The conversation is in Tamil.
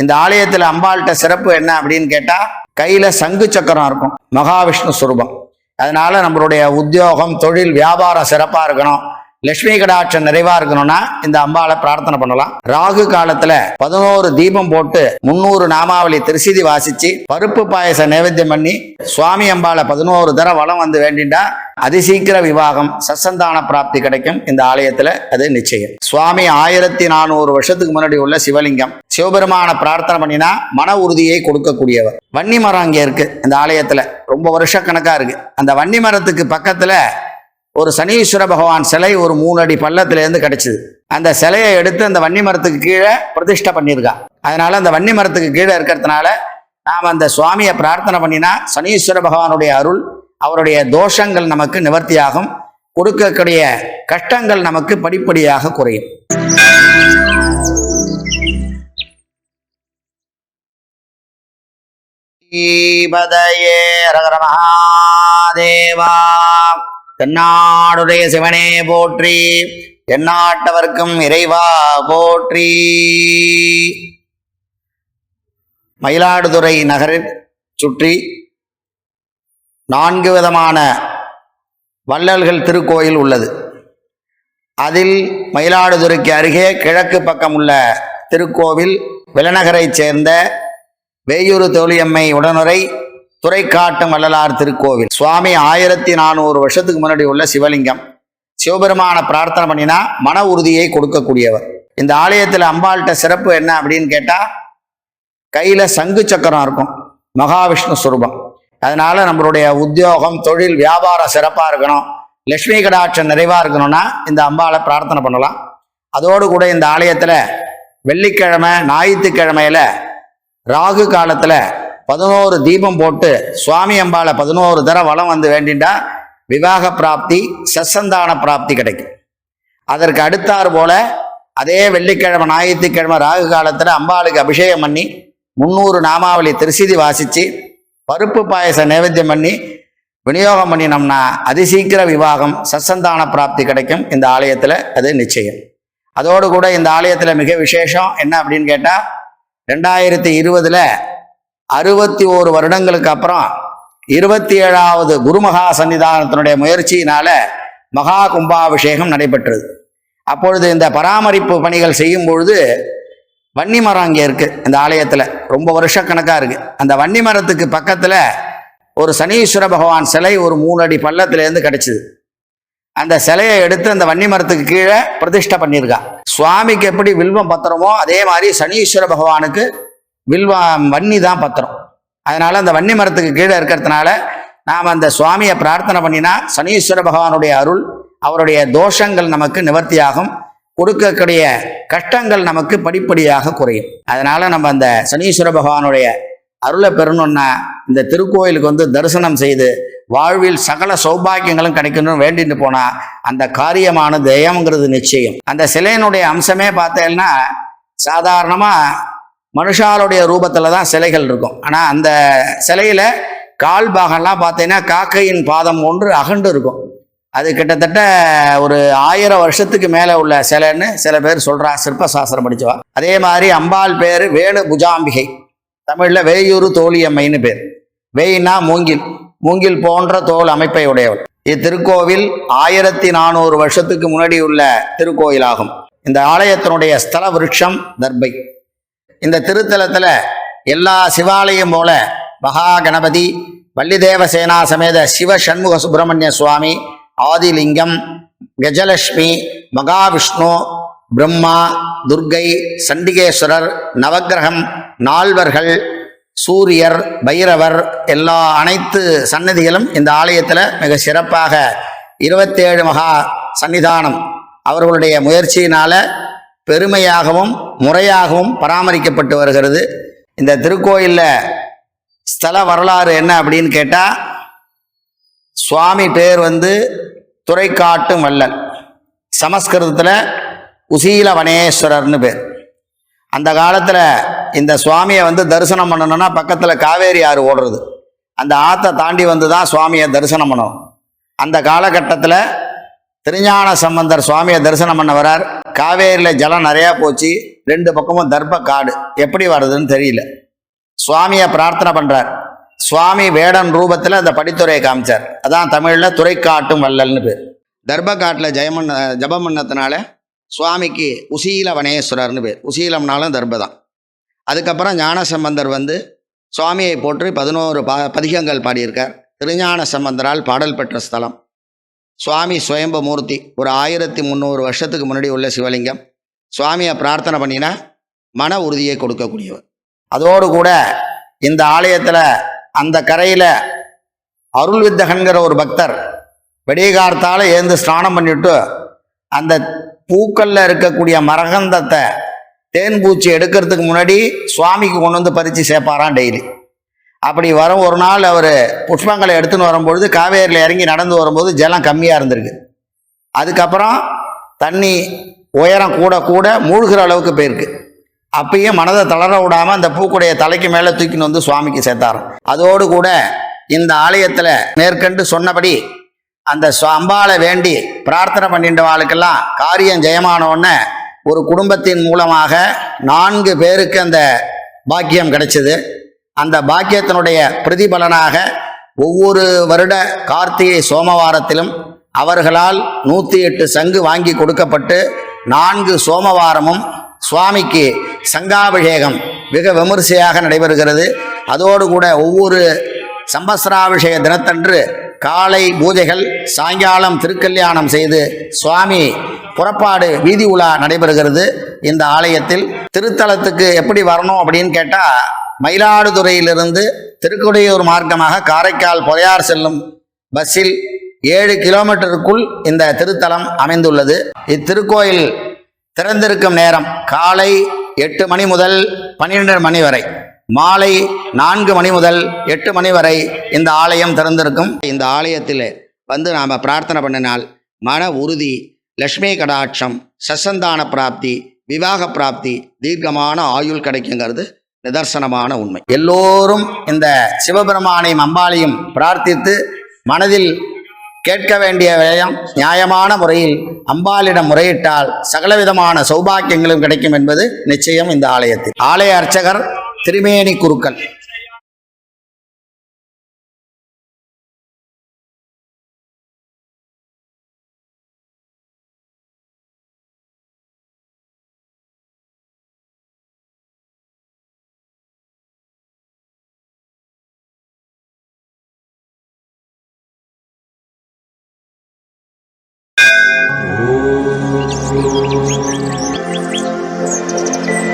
இந்த ஆலயத்தில் அம்பாள்கிட்ட சிறப்பு என்ன அப்படின்னு கேட்டால் கையில் சங்கு சக்கரம் இருக்கும். மகாவிஷ்ணு சுரூபம். அதனால நம்மளுடைய உத்தியோகம் தொழில் வியாபாரம் சிறப்பாக இருக்கணும். லட்சுமி கடாட்சம் நிறைவா இருக்கணும்னா இந்த அம்பாளை பிரார்த்தனை பண்ணலாம். ராகு காலத்துல பதினோரு தீபம் போட்டு முன்னூறு நாமாவளி திருசிதி வாசிச்சு பருப்பு பாயச நைவேத்தியம் பண்ணி சுவாமி அம்பாளை பதினோரு தர வளம் வந்து வேண்டிண்டா அதிசீக்கிர விவாகம் சசந்தான பிராப்தி கிடைக்கும். இந்த ஆலயத்துல அது நிச்சயம். சுவாமி ஆயிரத்தி நானூறு வருஷத்துக்கு முன்னாடி உள்ள சிவலிங்கம். சிவபெருமான பிரார்த்தனை பண்ணினா மன உறுதியை கொடுக்கக்கூடியவர். வன்னி மரம் அங்கே இருக்கு. இந்த ஆலயத்துல ரொம்ப வருஷ கணக்கா இருக்கு. அந்த வன்னி மரத்துக்கு பக்கத்துல ஒரு சனீஸ்வர பகவான் சிலை ஒரு மூணு அடி பள்ளத்திலேருந்து கிடைச்சிது. அந்த சிலையை எடுத்து அந்த வன்னி மரத்துக்கு கீழே பிரதிஷ்டை பண்ணியிருக்கா. அதனால அந்த வன்னி மரத்துக்கு கீழே இருக்கிறதுனால நாம் அந்த சுவாமியை பிரார்த்தனை பண்ணினா சனீஸ்வர பகவானுடைய அருள் அவருடைய தோஷங்கள் நமக்கு நிவர்த்தியாகும். கொடுக்கக்கூடிய கஷ்டங்கள் நமக்கு படிப்படியாக குறையும். ஸ்ரீபதயே ரகர மகாதேவா. தென்னாடுடைய சிவனே போற்றி தென்னாட்டவர்க்கும் இறைவா போற்றி. மயிலாடுதுறை நகரில் சுற்றி நான்கு விதமான வள்ளல்கள் திருக்கோயில் உள்ளது. அதில் மயிலாடுதுறைக்கு அருகே கிழக்கு பக்கம் உள்ள திருக்கோவில் விலநகரைச் சேர்ந்த வேயூர் தோழியம்மை உடனுரை துறைக்காட்டும் வள்ளலார் திருக்கோவில். சுவாமி ஆயிரத்தி நானூறு வருஷத்துக்கு முன்னாடி உள்ள சிவலிங்கம். சிவபெருமான பிரார்த்தனை பண்ணினா மன உறுதியை கொடுக்கக்கூடியவர். இந்த ஆலயத்தில் அம்பாள்கிட்ட சிறப்பு என்ன அப்படின்னு கேட்டால் கையில் சங்கு சக்கரம் இருக்கும். மகாவிஷ்ணு சுரூபம். அதனால நம்மளுடைய உத்தியோகம் தொழில் வியாபாரம் சிறப்பாக இருக்கணும். லட்சுமி கடாட்சம் நிறைவாக இருக்கணும்னா இந்த அம்பாளை பிரார்த்தனை பண்ணலாம். அதோடு கூட இந்த ஆலயத்தில் வெள்ளிக்கிழமை ஞாயிற்றுக்கிழமையில ராகு காலத்தில் பதினோரு தீபம் போட்டு சுவாமி அம்பாளை பதினோரு தர வளம் வந்து வேண்டிண்டா விவாக பிராப்தி சசந்தான பிராப்தி கிடைக்கும். அதற்கு அடுத்தார் போல அதே வெள்ளிக்கிழமை ஞாயிற்றுக்கிழமை ராகு காலத்தில் அம்பாளுக்கு அபிஷேகம் பண்ணி முந்நூறு நாமாவளி திருசிதி வாசித்து பருப்பு பாயச நைவேத்தியம் பண்ணி விநியோகம் பண்ணினோம்னா அதிசீக்கிர விவாகம் சசந்தான பிராப்தி கிடைக்கும். இந்த ஆலயத்தில் அது நிச்சயம். அதோடு கூட இந்த ஆலயத்தில் மிக விசேஷம் என்ன அப்படின்னு கேட்டால் ரெண்டாயிரத்தி இருபதில் அறுபத்தி ஓரு வருடங்களுக்கு அப்புறம் இருபத்தி ஏழாவது குருமகா சன்னிதானத்தினுடைய முயற்சியினால மகா கும்பாபிஷேகம் நடைபெற்றது. அப்பொழுது இந்த பராமரிப்பு பணிகள் செய்யும் பொழுது வன்னி மரம் அங்கே இருக்குது இந்த ஆலயத்தில். ரொம்ப வருஷக்கணக்காக இருக்குது அந்த வன்னி மரத்துக்கு பக்கத்தில் ஒரு சனீஸ்வர பகவான் சிலை ஒரு மூணு அடி பள்ளத்திலேருந்து கிடச்சிது. அந்த சிலையை எடுத்து அந்த வன்னி மரத்துக்கு கீழே பிரதிஷ்டை பண்ணியிருக்கா. சுவாமிக்கு எப்படி வில்வம் பத்திரமோ அதே மாதிரி சனீஸ்வர பகவானுக்கு வில்வா வன்னி தான் பத்திரம். அதனால் அந்த வன்னி மரத்துக்கு கீழே இருக்கிறதுனால நாம் அந்த சுவாமியை பிரார்த்தனை பண்ணினா சனீஸ்வர பகவானுடைய அருள் அவருடைய தோஷங்கள் நமக்கு நிவர்த்தியாகும். கொடுக்கக்கூடிய கஷ்டங்கள் நமக்கு படிப்படியாக குறையும். அதனால் நம்ம அந்த சனீஸ்வர பகவானுடைய அருளை பெறணும்னா இந்த திருக்கோயிலுக்கு வந்து தரிசனம் செய்து வாழ்வில் சகல சௌபாக்கியங்களும் கிடைக்கணும்னு வேண்டிட்டு போனா அந்த காரியமான தெய்யம்ங்கிறது நிச்சயம். அந்த சிலையினுடைய அம்சமே பார்த்தேன்னா சாதாரணமாக மனுஷாளுடைய ரூபத்தில் தான் சிலைகள் இருக்கும். ஆனால் அந்த சிலையில் கால் பாகம்லாம் பார்த்தீங்கன்னா காக்கையின் பாதம் ஒன்று அகண்டு இருக்கும். அது கிட்டத்தட்ட ஒரு ஆயிரம் வருஷத்துக்கு மேலே உள்ள சிலைன்னு சில பேர் சொல்கிறா சிற்ப சாஸ்திரம் படித்தவா அதே மாதிரி அம்பாள் பேர் வேணு புஜாம்பிகை. தமிழில் வேயூர் தோழியம்மைன்னு பேர். வேயினா மூங்கில். மூங்கில் போன்ற தோல் அமைப்பை உடையவள். இத்திருக்கோவில் ஆயிரத்தி நானூறு வருஷத்துக்கு முன்னாடி உள்ள திருக்கோயிலாகும். இந்த ஆலயத்தினுடைய ஸ்தல விருட்சம் தர்பை. இந்த திருத்தலத்தில் எல்லா சிவாலயம் போல மகா கணபதி வள்ளிதேவ சேனா சமேத சிவ சண்முக சுப்பிரமணிய சுவாமி ஆதிலிங்கம் கஜலட்சுமி மகாவிஷ்ணு பிரம்மா துர்கை சண்டிகேஸ்வரர் நவக்கிரகம் நால்வர்கள் சூரியர் பைரவர் எல்லா அனைத்து சன்னதிகளும் இந்த ஆலயத்தில் மிக சிறப்பாக இருபத்தேழு மகா சன்னிதானம். அவர்களுடைய முயற்சியினால பெருமையாகவும் முறையாகவும் பராமரிக்கப்பட்டு வருகிறது. இந்த திருக்கோயிலில் ஸ்தல வரலாறு என்ன அப்படின்னு கேட்டால் சுவாமி பேர் வந்து துறைக்காட்டும் வள்ளல். சமஸ்கிருதத்தில் உசீல வனேஸ்வரர்னு பேர். அந்த காலத்தில் இந்த சுவாமியை வந்து தரிசனம் பண்ணணும்னா பக்கத்தில் காவேரி ஆறு ஓடுறது. அந்த ஆற்றை தாண்டி வந்து தான் சுவாமியை தரிசனம் பண்ணணும். அந்த காலகட்டத்தில் திருஞான சம்பந்தர் சுவாமியை தரிசனம் பண்ண வரார். காவேரியில் ஜலம் நிறையா போச்சு. ரெண்டு பக்கமும் தர்ப்ப காடு. எப்படி வருதுன்னு தெரியல. சுவாமியை பிரார்த்தனை பண்ணுறார் சுவாமி வேடன் ரூபத்தில் அந்த படித்துறையை காமிச்சார். அதான் தமிழில் துறை காட்டும் வள்ளல்னு பேர். தர்ப்ப காட்டில் ஜெயமண்ண ஜபம் பண்ணத்தினால சுவாமிக்கு உசீல வனேஸ்வரர்னு பேர். உசீலம்னாலும் தர்ப தான். அதுக்கப்புறம் ஞானசம்பந்தர் வந்து சுவாமியை போற்றி பதினோரு பா பதிகங்கள் பாடியிருக்கார். திருஞான சம்பந்தரால் பாடல் பெற்ற ஸ்தலம். சுவாமி சுயம்பு மூர்த்தி. ஒரு ஆயிரத்தி முந்நூறு வருஷத்துக்கு முன்னாடி உள்ள சிவலிங்கம். சுவாமியை பிரார்த்தனை பண்ணினா மன உறுதியை கொடுக்கக்கூடியவர். அதோடு கூட இந்த ஆலயத்தில் அந்த கரையில் அருள் வித்தகன்கிற ஒரு பக்தர் வெடிகார்த்தால் ஏந்து ஸ்நானம் பண்ணிட்டு அந்த பூக்களில் இருக்கக்கூடிய மரகந்தத்தை தேன் பூச்சி எடுக்கிறதுக்கு முன்னாடி சுவாமிக்கு கொண்டு வந்து பறித்து சேர்ப்பாராம் டெய்லி. அப்படி வரும் ஒரு நாள் அவர் புஷ்பங்களை எடுத்துன்னு வரும்பொழுது காவேரியில் இறங்கி நடந்து வரும்போது ஜலம் கம்மியாக இருந்திருக்கு. அதுக்கப்புறம் தண்ணி உயரம் கூட கூட மூழ்கிற அளவுக்கு போயிருக்கு. அப்பயும் மனதை தளர விடாமல் அந்த பூக்குடைய தலைக்கு மேலே தூக்கின்னு வந்து சுவாமிக்கு சேர்த்தாராம். அதோடு கூட இந்த ஆலயத்தில் மேற்கண்டு சொன்னபடி அந்த சுவ- அம்பாளை வேண்டி பிரார்த்தனை பண்ணிட்ட ஆளுக்கெல்லாம் காரியம் ஜெயமான ஒரு குடும்பத்தின் மூலமாக நான்கு பேருக்கு அந்த பாக்கியம் கிடைச்சது. அந்த பாக்கியத்தினுடைய பிரதிபலனாக ஒவ்வொரு வருட கார்த்திகை சோமவாரத்திலும் அவர்களால் நூற்றி எட்டு சங்கு வாங்கி கொடுக்கப்பட்டு நான்கு சோமவாரமும் சுவாமிக்கு சங்காபிஷேகம் மிக விமரிசையாக நடைபெறுகிறது. அதோடு கூட ஒவ்வொரு சம்பஸ்ராபிஷேக தினத்தன்று காலை பூஜைகள் சாயங்காலம் திருக்கல்யாணம் செய்து சுவாமி புறப்பாடு வீதி உலா நடைபெறுகிறது. இந்த ஆலயத்தில் திருத்தலத்துக்கு எப்படி வரணும் அப்படின்னு கேட்டால் மயிலாடுதுறையிலிருந்து திருக்குடையூர் மார்க்கமாக காரைக்கால் பொறையார் செல்லும் பஸ்ஸில் ஏழு கிலோமீட்டருக்குள் இந்த திருத்தலம் அமைந்துள்ளது. இத்திருக்கோயில் திறந்திருக்கும் நேரம் காலை எட்டு மணி முதல் பன்னிரெண்டு மணி வரை. மாலை நான்கு மணி முதல் எட்டு மணி வரை இந்த ஆலயம் திறந்திருக்கும். இந்த ஆலயத்தில் வந்து நாம் பிரார்த்தனை பண்ணினால் மன உறுதி லக்ஷ்மி கடாட்சம் சசந்தான பிராப்தி விவாக பிராப்தி தீர்க்கமான ஆயுள் கிடைக்குங்கிறது நிதர்சனமான உண்மை. எல்லோரும் இந்த சிவபெருமானையும் அம்பாளையும் பிரார்த்தித்து மனதில் கேட்க வேண்டிய விடயம் நியாயமான முறையில் அம்பாளிடம் முறையிட்டால் சகலவிதமான சௌபாக்கியங்களும் கிடைக்கும் என்பது நிச்சயம் இந்த ஆலயத்தில். ஆலய அர்ச்சகர் திருமேனி குருக்கள். Música